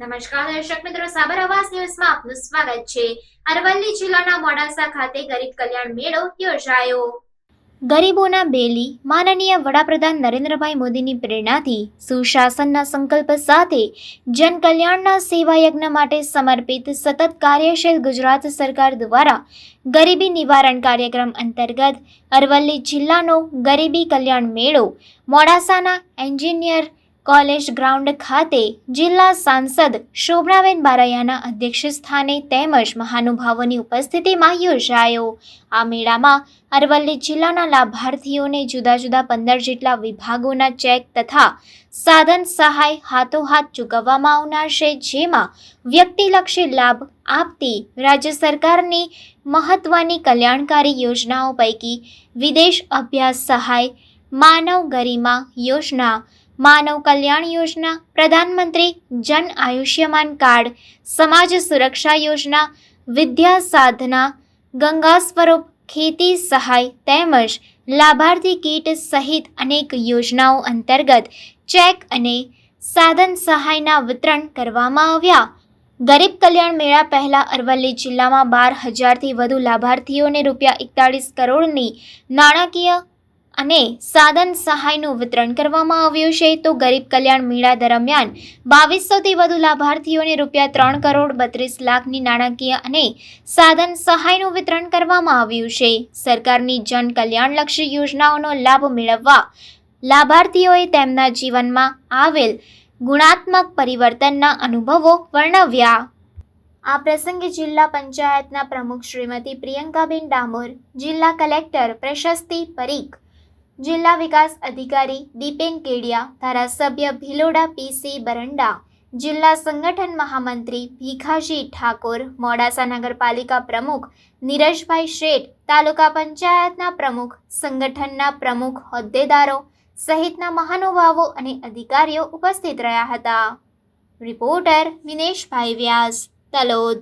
નમસ્કાર દર્શક મિત્રો, સાબર આવાસ ન્યૂઝમાં આપનું સ્વાગત છે. અરવલ્લી જિલ્લાના મોડાસા ખાતે ગરીબ કલ્યાણ મેળો યોજાયો. ગરીબોના બેલી, માનનીય વડાપ્રધાન નરેન્દ્રભાઈ મોદીની પ્રેરણાથી સુશાસનના સંકલ્પ સાથે જનકલ્યાણના સેવાયજ્ઞ માટે સમર્પિત સતત કાર્યશીલ ગુજરાત સરકાર દ્વારા ગરીબી નિવારણ કાર્યક્રમ અંતર્ગત અરવલ્લી જિલ્લાનો ગરીબી કલ્યાણ મેળો મોડાસાના એન્જિનિયર કોલેજ ગ્રાઉન્ડ ખાતે જિલ્લા સાંસદ શોભનાબેન બારૈયાના અધ્યક્ષ સ્થાને તેમજ મહાનુભાવોની ઉપસ્થિતિમાં યોજાયો. આ મેળામાં અરવલ્લી જિલ્લાના લાભાર્થીઓને જુદા જુદા પંદર જેટલા વિભાગોના ચેક તથા સાધન સહાય હાથોહાથ ચૂકવવામાં આવનાર છે, જેમાં વ્યક્તિલક્ષી લાભ આપતી રાજ્ય સરકારની મહત્વની કલ્યાણકારી યોજનાઓ પૈકી વિદેશ અભ્યાસ સહાય, માનવ ગરિમા યોજના માનવ કલ્યાણ યોજના, પ્રધાનમંત્રી જન આયુષ્યમાન કાર્ડ, સમાજ સુરક્ષા યોજના, વિદ્યા સાધના, ગંગા સ્વરૂપ, ખેતી સહાય તેમજ લાભાર્થી કીટ સહિત અનેક યોજનાઓ અંતર્ગત ચેક અને સાધન સહાયના વિતરણ કરવામાં આવ્યા. ગરીબ કલ્યાણ મેળા પહેલા અરવલ્લી જિલ્લામાં બાર હજારથી વધુ લાભાર્થીઓને રૂપિયા એકતાળીસ કરોડની નાણાકીય અને સાધન સહાયનું વિતરણ કરવામાં આવ્યું છે. તો ગરીબ કલ્યાણ મેળા દરમિયાન બાવીસોથી વધુ લાભાર્થીઓને રૂપિયા ત્રણ કરોડ બત્રીસ લાખની નાણાકીય અને સાધન સહાયનું વિતરણ કરવામાં આવ્યું છે. સરકારની જન કલ્યાણલક્ષી યોજનાઓનો લાભ મેળવવા લાભાર્થીઓએ તેમના જીવનમાં આવેલ ગુણાત્મક પરિવર્તનના અનુભવો વર્ણવ્યા. આ પ્રસંગે જિલ્લા પંચાયતના પ્રમુખ શ્રીમતી પ્રિયંકાબેન ડામોર, જિલ્લા કલેક્ટર પ્રશસ્તિ પરીખ જિલ્લા વિકાસ અધિકારી દીપેન કેડિયા, ધારાસભ્ય ભિલોડા પીસી બરંડા, જિલ્લા સંગઠન મહામંત્રી ભીખાજી ઠાકોર, મોડાસા નગરપાલિકા પ્રમુખ નીરજભાઈ શેઠ, તાલુકા પંચાયતના પ્રમુખ, સંગઠનના પ્રમુખ હોદ્દેદારો સહિતના મહાનુભાવો અને અધિકારીઓ ઉપસ્થિત રહ્યા હતા. રિપોર્ટર વિનેશભાઈ વ્યાસ, તલોદ.